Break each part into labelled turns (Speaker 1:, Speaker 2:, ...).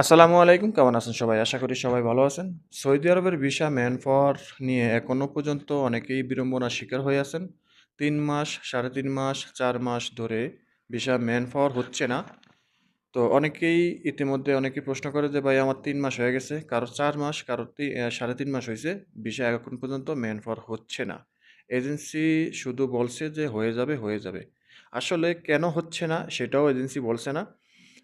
Speaker 1: আসসালামু আলাইকুম, কেমন আছেন সবাই? আশা করি সবাই ভালো আছেন। সৌদি আরবের ভিসা ম্যান পাওয়ার নিয়ে এখনও পর্যন্ত অনেকেই বিড়ম্বনার শিকার হয়ে আছেন। তিন মাস, সাড়ে তিন মাস, চার মাস ধরে ভিসা ম্যান পাওয়ার হচ্ছে না। তো অনেকেই ইতিমধ্যে অনেকেই প্রশ্ন করে যে, ভাই, আমার তিন মাস হয়ে গেছে। কারও চার মাস কারও সাড়ে তিন মাস হয়েছে। ভিসা এখন পর্যন্ত ম্যান পাওয়ার হচ্ছে না। এজেন্সি শুধু বলছে যে, হয়ে যাবে হয়ে যাবে। আসলে কেন হচ্ছে না, সেটাও এজেন্সি বলছে না।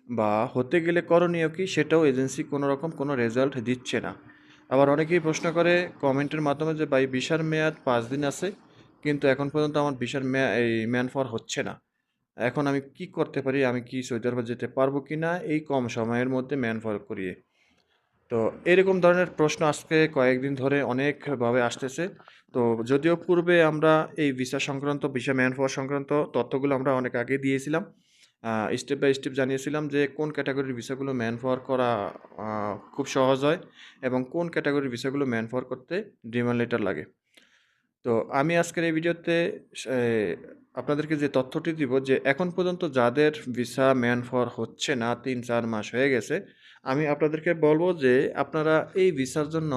Speaker 1: বা হতে গেলে করণীয় কি সেটাও এজেন্সি কোনো রকম কোনো রেজাল্ট দিচ্ছে না। আবার অনেকেই প্রশ্ন করে কমেন্টের মাধ্যমে যে, ভাই ভিসার মেয়াদ পাঁচ দিন আছে, কিন্তু এখন পর্যন্ত আমার ভিসার মেয়া, এই ম্যান ফর হচ্ছে না। এখন আমি কি করতে পারি? আমি কি সৌদি আরবে যেতে পারব কি না? এই কম সময়ের মধ্যে ম্যান ফর করিয়ে। তো এরকম ধরনের প্রশ্ন আজকে কয়েকদিন ধরে অনেকভাবে আসতেছে। তো যদিও পূর্বে আমরা এই ভিসা সংক্রান্ত ভিসা ম্যান পাওয়ার সংক্রান্ত তথ্যগুলো আমরা অনেক আগে দিয়েছিলাম। স্টেপ বাই স্টেপ জানিয়েছিলাম যে কোন ক্যাটাগরির ভিসাগুলো ম্যান পাওয়ার করা খুব সহজ হয় এবং কোন ক্যাটাগরির ভিসাগুলো ম্যান পাওয়ার করতে ডিমান্ড লেটার লাগে। তো আমি আজকের এই ভিডিওতে আপনাদেরকে যে তথ্যটি দিব যে এখন পর্যন্ত যাদের ভিসা ম্যান ফর হচ্ছে না, তিন, চার মাস হয়ে গেছে, আমি আপনাদেরকে বলব যে আপনারা এই ভিসার জন্য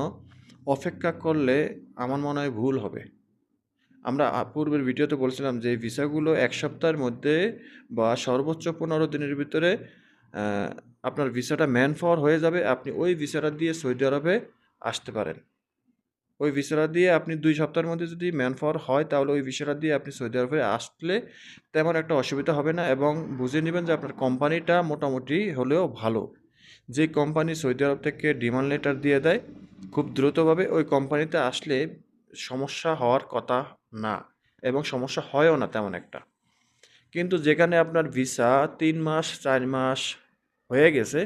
Speaker 1: অপেক্ষা করলে আমার মনে হয় ভুল হবে। আমরা পূর্বের ভিডিওতে বলছিলাম যে ভিসাগুলো এক সপ্তাহের মধ্যে বা সর্বোচ্চ পনেরো দিনের ভিতরে আপনার ভিসাটা ম্যান ফর হয়ে যাবে। আপনি ওই ভিসাটা দিয়ে সৌদি আরবে আসতে পারেন। ওই ভিসাটা দিয়ে আপনি দুই সপ্তাহের মধ্যে যদি ম্যান পাওয়ার হয়, তাহলে ওই ভিসাটা দিয়ে আপনি সৌদি আরবে আসলে তেমন একটা অসুবিধা হবে না এবং বুঝে নেবেন যে আপনার কোম্পানিটা মোটামুটি হলেও ভালো। যে কোম্পানি সৌদি আরব থেকে ডিমান্ড লেটার দিয়ে দেয়, খুব দ্রুতভাবে ওই কোম্পানিতে আসলে সমস্যা হওয়ার কথা না, এবং সমস্যা হয়ও না তেমন একটা। কিন্তু যেখানে আপনার ভিসা তিন মাস, চার মাস হয়ে গেছে,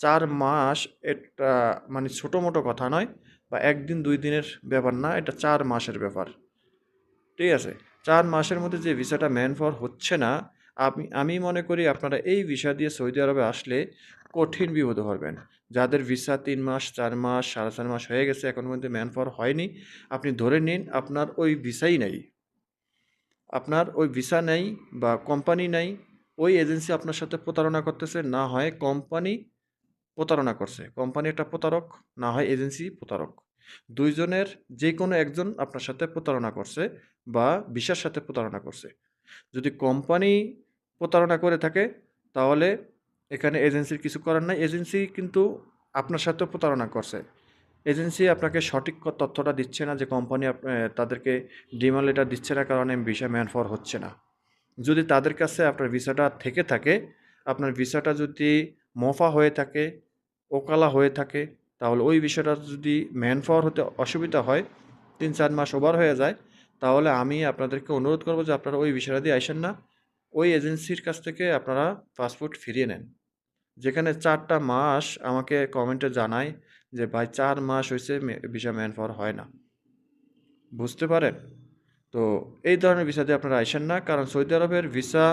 Speaker 1: চার মাস এটা মানে ছোটো মোটো কথা নয়, বা একদিন, দুই দিনের ব্যাপার না, এটা চার মাসের ব্যাপার। ঠিক আছে? চার মাসের মধ্যে যে ভিসাটা ম্যান ফর হচ্ছে না আমি আমি মনে করি আপনারা এই ভিসা দিয়ে সৌদি আরবে আসলে কঠিন বিপদে পড়বেন। যাদের ভিসা তিন মাস, চার মাস, সাড়ে চার মাস হয়ে গেছে এখন মধ্যে ম্যান ফর হয়নি, আপনি ধরে নিন আপনার ওই ভিসাই নেই। আপনার ওই ভিসা নেই বা কোম্পানি নেই, ওই এজেন্সি আপনার সাথে প্রতারণা করতেছে, না হয় কোম্পানি প্রতারণা করছে। কোম্পানি একটা প্রতারক, না হয় এজেন্সি প্রতারক। দুইজনের যে কোনো একজন আপনার সাথে প্রতারণা করছে বা ভিসার সাথে প্রতারণা করছে। যদি কোম্পানি প্রতারণা করে থাকে, তাহলে এখানে এজেন্সির কিছু করার নাই। এজেন্সি কিন্তু আপনার সাথে প্রতারণা করছে। এজেন্সি আপনাকে সঠিক তথ্যটা দিচ্ছে না যে কোম্পানি তাদেরকে ডিমান্ড লেটার দিচ্ছে না, কারণে ভিসা ম্যান ফর হচ্ছে না। যদি তাদের কাছে আপনার ভিসাটা থেকে থাকে, আপনার ভিসাটা যদি মফা হয়ে থাকে, ওকালা হয়ে থাকে, তাহলে ওই বিষয়টা যদি ম্যান হতে অসুবিধা হয়, তিন চার মাস ওভার হয়ে যায়, তাহলে আমি আপনাদেরকে অনুরোধ করব যে আপনারা ওই বিষয়টা দিয়ে আসেন না। ওই এজেন্সির কাছ থেকে আপনারা পাসপোর্ট ফিরিয়ে নেন। যেখানে চারটা মাস আমাকে কমেন্টে জানায় যে, ভাই, চার মাস হয়েছে ভিসা ম্যান পাওয়ার হয় না। বুঝতে পারেন? তো এই ধরনের ভিসা দিয়ে আপনারা আইসেন না। কারণ সৌদি আরবের ভিসা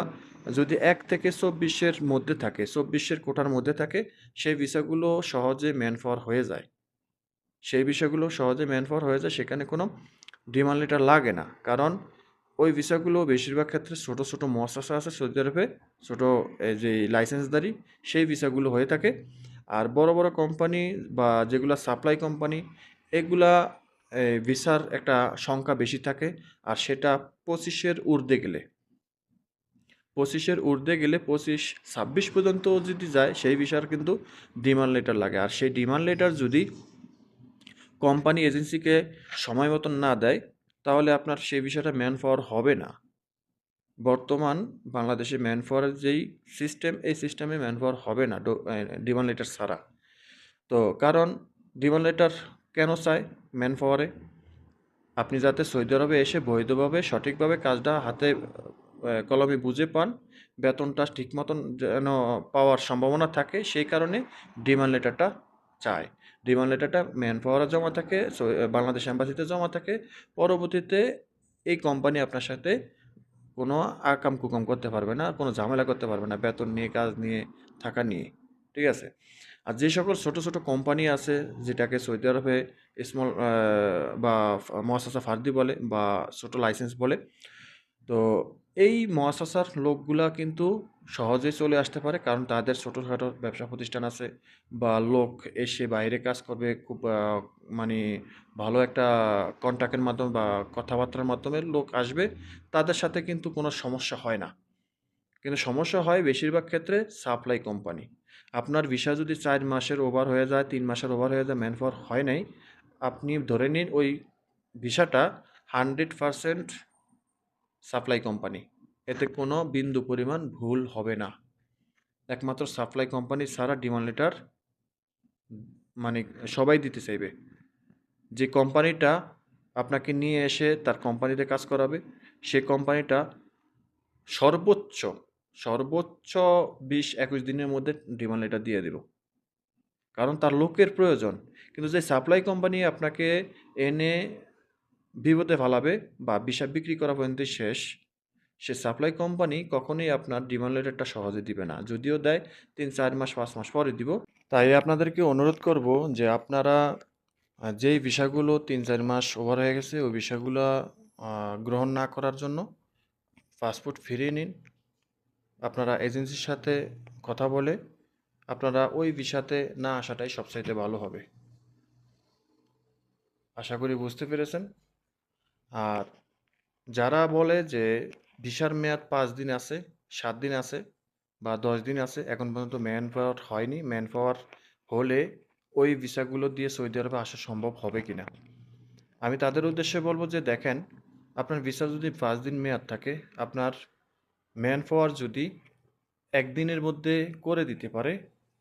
Speaker 1: যদি এক থেকে চব্বিশের মধ্যে থাকে, চব্বিশের কোটার মধ্যে থাকে, সেই ভিসাগুলো সহজে ম্যান পাওয়ার হয়ে যায়। সেই বিষয়গুলো সহজে ম্যান পাওয়ার হয়ে যায়, সেখানে কোনো ডিমান্ড লেটার লাগে না। কারণ ওই ভিসাগুলো বেশিরভাগ ক্ষেত্রে ছোটো ছোটো মহাশাসা আছে সৌদি আরবে, ছোটো যে লাইসেন্সদারি সেই ভিসাগুলো হয়ে থাকে। আর বড় বড় কোম্পানি বা যেগুলো সাপ্লাই কোম্পানি, এগুলা ভিসার একটা সংখ্যা বেশি থাকে। আর সেটা পঁচিশের ঊর্ধ্বে গেলে, পঁচিশের ঊর্ধ্বে গেলে পঁচিশ, ছাব্বিশ পর্যন্ত যদি যায়, সেই ভিসার কিন্তু ডিমান্ড লেটার লাগে। আর সেই ডিমান্ড লেটার যদি কোম্পানি এজেন্সিকে সময় মতন না দেয় তাহলে আপনার সেই বিষয়টা ম্যান পাওয়ার হবে না। বর্তমান বাংলাদেশে ম্যান পাওয়ারের যেই সিস্টেম, এই সিস্টেমে ম্যান পাওয়ার হবে না ডিমান্ড লেটার ছাড়া। তো কারণ ডিমান্ড লেটার কেন চায় ম্যান পাওয়ারে আপনি যাতে সৌদি আরবে এসে বৈধভাবে, সঠিকভাবে কাজটা হাতে কলমে বুঝে পান, বেতনটা ঠিক মতন যেন পাওয়ার সম্ভাবনা থাকে, সেই কারণে ডিমান্ড লেটারটা চায়। ডিমান্ড লেটারটা ম্যান পাওয়ারে জমা থাকে বাংলাদেশ অ্যাম্বাসিতে জমা থাকে। পরবর্তীতে এই কোম্পানি আপনার সাথে কোনো আকাম কুকাম করতে পারবে না, কোনো ঝামেলা করতে পারবে না, বেতন নিয়ে, কাজ নিয়ে, থাকা নিয়ে, ঠিক আছে? আর যে সকল ছোট ছোট কোম্পানি আছে, যেটাকে সৌদি আরবে স্মল বা মহাসাসা ফার্দি বলে বা ছোট লাইসেন্স বলে, তো এই মহাসাসার লোকগুলা কিন্তু সহজেই চলে আসতে পারে, কারণ তাদের ছোটোখাটো ব্যবসা প্রতিষ্ঠান আছে বা লোক এসে বাইরে কাজ করবে খুব মানে ভালো একটা কন্ট্যাক্টের মাধ্যমে বা কথাবার্তার মাধ্যমে লোক আসবে, তাদের সাথে কিন্তু কোনো সমস্যা হয় না। কিন্তু সমস্যা হয় বেশিরভাগ ক্ষেত্রে সাপ্লাই কোম্পানি। আপনার ভিসা যদি চার মাসের ওভার হয়ে যায়, তিন মাসের ওভার হয়ে যায় ম্যান হয় নাই, আপনি ধরে নিন ওই ভিসাটা হান্ড্রেড পারসেন্ট সাপ্লাই কোম্পানি। এতে কোনো বিন্দু পরিমাণ ভুল হবে না। একমাত্র সাপ্লাই কোম্পানি সারা ডিমান্ড লেটার মানে সবাই দিতে চাইবে। যে কোম্পানিটা আপনাকে নিয়ে এসে তার কোম্পানিতে কাজ করাবে, সে কোম্পানিটা সর্বোচ্চ সর্বোচ্চ বিশ একুশ দিনের মধ্যে ডিমান্ড লেটার দিয়ে দেব। কারণ তার লোকের প্রয়োজন। কিন্তু যে সাপ্লাই কোম্পানি আপনাকে এনে বিপদে ফেলাবে বা বিষা বিক্রি করা পর্যন্ত শেষ, সে সাপ্লাই কোম্পানি কখনোই আপনার ডিমান্ড লেটারটা সহজে দিবে না। যদিও দেয় তিন, চার মাস, পাঁচ মাস পরে দিব। তাই আপনাদেরকে অনুরোধ করব যে আপনারা যেই বিষয়গুলো তিন, চার মাস ওভার হয়ে গেছে, ওই বিষয়গুলো গ্রহণ না করার জন্য পাসপোর্ট ফিরিয়ে নিন। আপনারা এজেন্সির সাথে কথা বলে আপনারা ওই ভিসাতে না আসাটাই সবচাইতে ভালো হবে। আশা করি বুঝতে পেরেছেন। আর যারা বলে যে ভিসার মেয়াদ পাঁচ দিন আছে, সাত দিন আছে বা দশ দিন আছে, এখন পর্যন্ত ম্যান পাওয়ার হয়নি। ম্যান পাওয়ার হলে ওই ভিসাগুলো দিয়ে সৌদি আরবে আসা সম্ভব হবে কি না আমি তাদের উদ্দেশ্যে বলব যে, দেখেন, আপনার ভিসা যদি পাঁচ দিন মেয়াদ থাকে, আপনার ম্যান পাওয়ার যদি একদিনের মধ্যে করে দিতে পারে,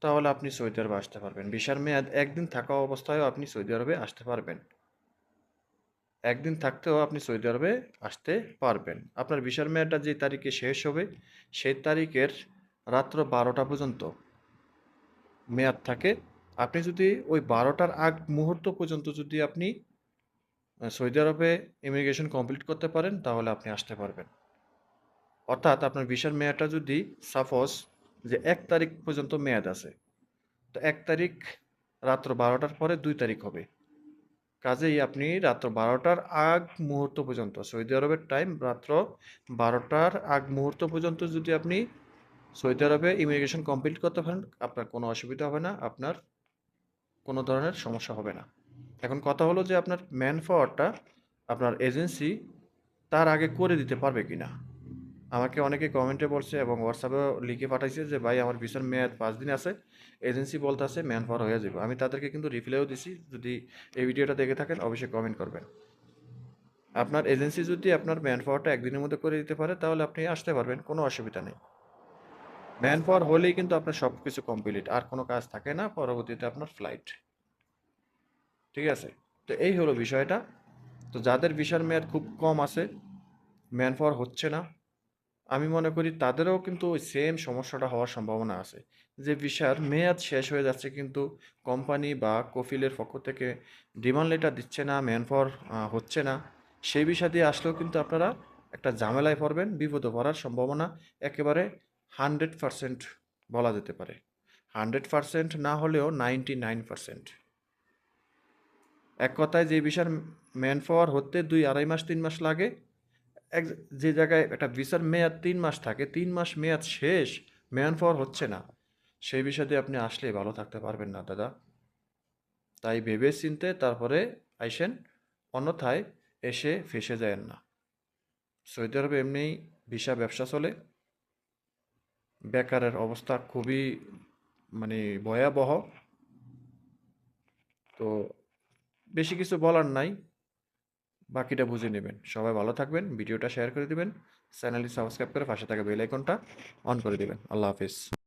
Speaker 1: তাহলে আপনি সৌদি আরবে আসতে পারবেন। ভিসার মেয়াদ একদিন থাকা অবস্থায়ও আপনি সৌদি আরবে আসতে পারবেন। একদিন থাকতেও আপনি সৌদি আরবে আসতে পারবেন। আপনার ভিসার মেয়াদটা যে তারিখে শেষ হবে, সেই তারিখের রাত্র বারোটা পর্যন্ত মেয়াদ থাকে। আপনি যদি ওই বারোটার আগ মুহূর্ত পর্যন্ত যদি আপনি সৌদি আরবে ইমিগ্রেশন কমপ্লিট করতে পারেন, তাহলে আপনি আসতে পারবেন। অর্থাৎ আপনার ভিসার মেয়াদটা যদি সাপোজ যে এক তারিখ পর্যন্ত মেয়াদ আছে, তো এক তারিখ রাত্র বারোটার পরে দুই তারিখ হবে। কাজেই আপনি রাত্র বারোটার আগ মুহূর্ত পর্যন্ত, সৌদি আরবের টাইম রাত্র বারোটার আগ মুহূর্ত পর্যন্ত যদি আপনি সৌদি আরবে ইমিগ্রেশন কমপ্লিট করতে পারেন, আপনার কোনো অসুবিধা হবে না, আপনার কোনো ধরনের সমস্যা হবে না। এখন কথা হলো যে আপনার ম্যান পাওয়ারটা আপনার এজেন্সি তার আগে করে দিতে পারবে কি না আমাকে অনেকে কমেন্টে বলছে এবং হোয়াটসঅ্যাপেও লিখে পাঠাইছে যে, ভাই, আমার ভিসার মেয়াদ পাঁচ দিন আছে এজেন্সি বলতে আছে ম্যান পাওয়ার হয়ে যাবে আমি তাদেরকে কিন্তু রিপ্লাইও দিছি, যদি এই ভিডিওটা দেখে থাকেন, অবশ্যই কমেন্ট করবেন। আপনার এজেন্সি যদি আপনার ম্যান পাওয়ারটা একদিনের মধ্যে করে দিতে পারে, তাহলে আপনি আসতে পারবেন, কোনো অসুবিধা নেই। ম্যান পাওয়ার হলেই কিন্তু আপনার সব কিছু কমপ্লিট আর কোনো কাজ থাকে না, পরবর্তীতে আপনার ফ্লাইট ঠিক আছে? তো এই হলো বিষয়টা। তো যাদের ভিসার মেয়াদ খুব কম আছে ম্যান পাওয়ার হচ্ছে না। আমি মনে করি তাদেরও কিন্তু ওই সেম সমস্যাটা হওয়ার সম্ভাবনা আছে। যে ভিসার মেয়াদ শেষ হয়ে যাচ্ছে কিন্তু কোম্পানি বা কফিলের পক্ষ থেকে ডিমান্ড লেটার দিচ্ছে না ম্যান হচ্ছে না, সেই বিষয় দিয়ে আসলেও কিন্তু আপনারা একটা ঝামেলায় পড়বেন, বিপদে পড়ার সম্ভাবনা একেবারে হান্ড্রেড পারসেন্ট বলা যেতে পারে। হান্ড্রেড পারসেন্ট না হলেও নাইনটি নাইন পারসেন্ট। এক কথায় যে ভিসার ম্যান হতে দুই আড়াই মাস, তিন মাস লাগে এক যে জায়গায় একটা ভিসার মেয়াদ তিন মাস থাকে, তিন মাস মেয়াদ শেষ ম্যান পাওয়ার হচ্ছে না। সেই বিষয়তে আপনি আসলে ভালো থাকতে পারবেন না, দাদা। তাই ভেবে চিনতে তারপরে আইসেন, অন্যথায় এসে ফেসে যায়েন না। সৌদি আরবে এমনিই ভিসা ব্যবসা চলে। বেকারের অবস্থা খুবই মানে ভয়াবহ। তো বেশি কিছু বলার নাই। বাকিটা বুঝে নেবেন। সবাই ভালো থাকবেন, ভিডিওটা শেয়ার করে দেবেন চ্যানেলটি সাবস্ক্রাইব করে পাশে থাকা বেল আইকনটা অন করে দেবেন। আল্লাহ হাফিজ।